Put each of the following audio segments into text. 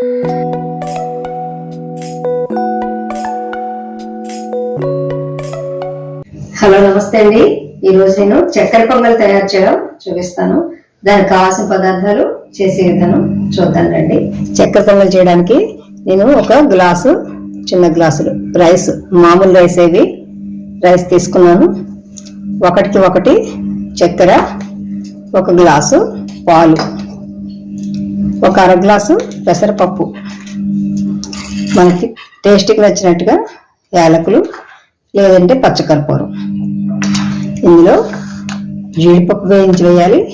Hello నమస్తే అండి. ఈ రోజు నేను చక్కెర పొంగల్ తయారు చేయడం చూపిస్తాను. దానికి కావాల్సిన పదార్థాలు చేసే విధానం చూద్దాం రండి. చక్కెర పొంగల్ చేయడానికి నేను ఒక గ్లాసు చిన్న గ్లాసులు రైస్ మామూలు రైస్ ఏవి రైస్ తీసుకున్నాను. ఒకటికి ఒకటి చక్కెర ఒక గ్లాసు పాలు. ఒక అర గ్లాసు పెసరపప్పు. మనకి టేస్ట్కి నచ్చినట్టుగా యాలకులు లేదంటే పచ్చకర్పూరం. ఇందులో జీడిపప్పు వేయించి వేయాలి.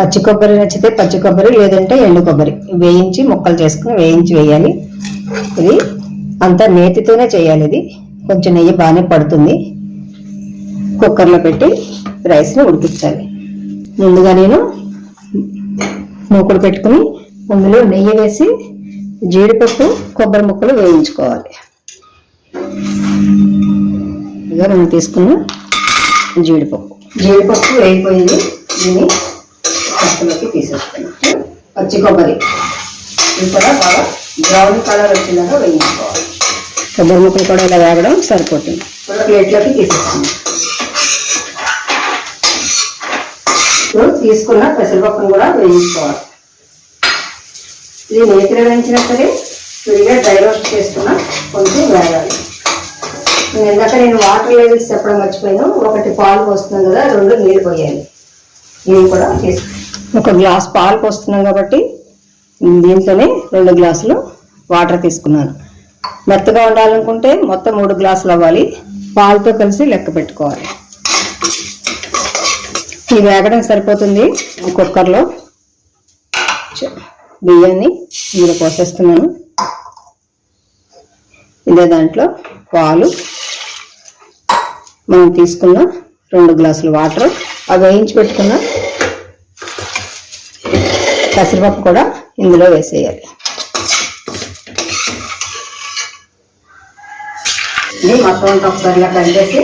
పచ్చి కొబ్బరి నచ్చితే పచ్చి కొబ్బరి లేదంటే ఎండు కొబ్బరి. వేయించి ముక్కలు చేసుకుని వేయించి వేయాలి. ఇది అంతా నేతితోనే చేయాలి ఇది. కొంచెం నెయ్యి బాగానే పడుతుంది. కుక్కర్లో పెట్టి రైస్ని ఉడికించాలి. ముందుగా నేను మూకుడు పెట్టుకుని అందులో నెయ్యి వేసి జీడిపప్పు కొబ్బరి ముక్కలు వేయించుకోవాలి. ఇక మనం తీసుకున్న జీడిపప్పు. జీడిపప్పు వేయిపోయింది దీన్ని పప్పులోకి తీసేసుకున్నాం. పచ్చి కొబ్బరి. ఇది కూడా బాగా బ్రౌన్ కలర్ వచ్చేలాగా వేయించుకోవాలి. కొబ్బరి ముక్కలు కూడా ఇలా వేగడం సరిపోతుంది. ఇప్పుడు ప్లేట్లోకి తీసేస్తాం తీసుకున్న పెసరపప్పును కూడా వేయించుకోవాలి. ఇది నేతిలో వేయించినా సరే విడిగా డ్రై రోస్ట్ చేసుకున్న కొంచెం వేయాలి. ఇందాక నేను వాటర్ లెవెల్స్ చెప్పడం మర్చిపోయాను. ఒకటి పాలు పోస్తున్నాం కదా రెండు నీళ్ళు పోయాలి. నీళ్ళు కూడా తీసుకు ఒక గ్లాస్ పాలు పోస్తున్నాం కాబట్టి దీంట్లోనే రెండు గ్లాసులు వాటర్ తీసుకున్నాను. మెత్తగా ఉండాలనుకుంటే మొత్తం మూడు గ్లాసులు అవ్వాలి. పాలతో కలిసి లెక్క పెట్టుకోవాలి. ఇది వేగడం సరిపోతుంది కుక్కర్లో. బియ్యాన్ని ఇందులో పోసేస్తున్నాను. ఇదే దాంట్లో పాలు. మనం తీసుకున్న రెండు గ్లాసులు వాటర్. అవి వేయించి పెట్టుకున్న పెసరపప్పు కూడా ఇందులో వేసేయాలి. ఇది మొత్తం ఒకసారి ఇలా కలిపేసి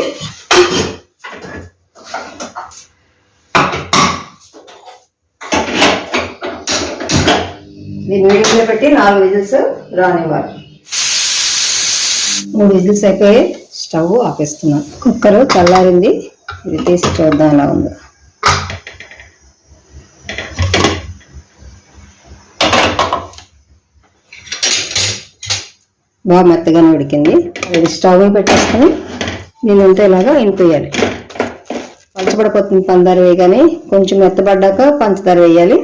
దీన్ని పెట్టి నాలుగు విజిల్స్ రానివ్వాలి. మూడు విజిల్స్ అయిపోయి స్టవ్ ఆపేస్తున్నాను కుక్కర్ చల్లారింది. ఇది తీసి చూద్దాం ఎలా ఉందో. బాగా మెత్తగానే ఉడికింది. ఇది స్టవ్ పెట్టేసుకొని నేను దీనంతా ఇలాగా ఇనిపోయాలి పలచబడిపోతుంది పంచదార వేయగానే కొంచెం మెత్తబడ్డాక పంచదార వేయాలి.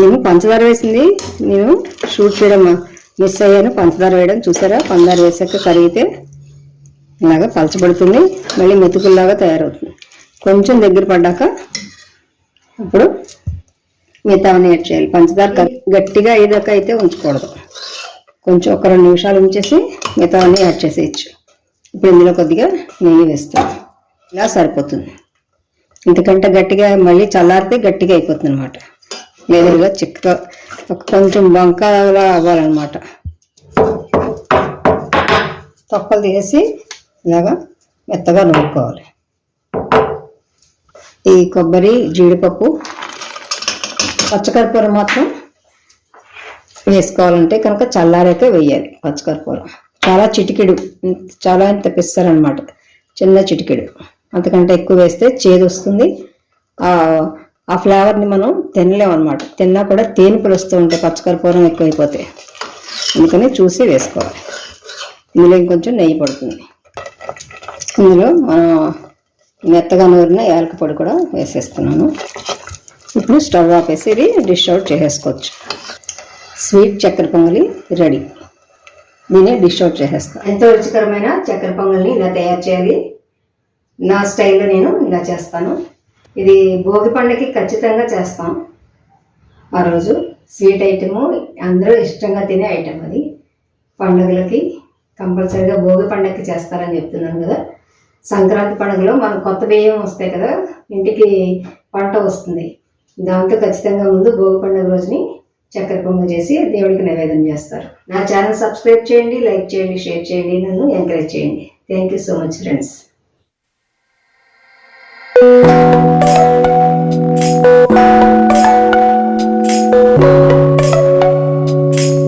నేను పంచదార వేసింది నేను షూట్ చేయడం మిస్ అయ్యాను. పంచదార వేయడం చూసారా? పంచదార వేసాక కరిగితే ఇలాగా పలచబడుతుంది. మళ్ళీ మెతుకుల్లాగా తయారవుతుంది. కొంచెం దగ్గర పడ్డాక ఇప్పుడు మిగతావన్నీ యాడ్ చేయాలి. పంచదార గట్టిగా అయ్యేదాకా అయితే ఉంచకూడదు. కొంచెం ఒక రెండు నిమిషాలు ఉంచేసి మిగతావన్నీ యాడ్ చేసేయచ్చు. ఇప్పుడు ఇందులో కొద్దిగా నెయ్యి వేస్తాం ఇలా సరిపోతుంది. ఎందుకంటే గట్టిగా మళ్ళీ చల్లారితే గట్టిగా అయిపోతుంది అనమాట లేదుగా చిక్కగా కొంచెం బంకలా అవ్వాలన్నమాట. తొక్కలు తీసి ఇలాగా మెత్తగా నూరుకోవాలి. ఈ కొబ్బరి జీడిపప్పు పచ్చకర్పూరం మాత్రం వేసుకోవాలంటే కనుక చల్లారైతే వేయాలి పచ్చకర్పూరం. చాలా చిటికెడు చాలా తెప్పిస్తారనమాట చిన్న చిటికెడు. అంతకంటే ఎక్కువ వేస్తే చేదు వస్తుంది. ఆ ఫ్లేవర్ని మనం తినలేం అనమాట తిన్నా కూడా తేనిపులు వస్తూ ఉంటాయి పచ్చకర్పూరం ఎక్కువైపోతే. అందుకని చూసి వేసుకోవాలి. ఇందులో ఇంకొంచెం నెయ్యి పడుతుంది. ఇందులో మనం మెత్తగా నూరిన యాలక పొడి కూడా వేసేస్తున్నాను. ఇప్పుడు స్టవ్ ఆపేసి ఇది డిష్ అవుట్ చేసేసుకోవచ్చు. స్వీట్ చక్కెర పొంగలి రెడీ. దీన్ని డిష్ అవుట్ చేసేస్తాను ఎంతో రుచికరమైన చక్కెర పొంగల్ని ఇలా తయారు చేయాలి. నా స్టైల్లో నేను ఇలా చేస్తాను. ఇది భోగి పండుగకి ఖచ్చితంగా చేస్తాం. ఆ రోజు స్వీట్ ఐటెము అందరూ ఇష్టంగా తినే ఐటెం అది. పండుగలకి కంపల్సరీగా భోగి పండుగకి చేస్తారని చెప్తున్నాను కదా. సంక్రాంతి పండుగలో మనకు కొత్త బియ్యం వస్తాయి కదా ఇంటికి పంట వస్తుంది. దాంతో ఖచ్చితంగా ముందు భోగి పండుగ రోజుని చక్కెర పొంగల్ చేసి దేవుడికి నైవేద్యం చేస్తారు. నా ఛానల్ సబ్స్క్రైబ్ చేయండి లైక్ చేయండి షేర్ చేయండి నన్ను ఎంకరేజ్ చేయండి. Thank you so much friends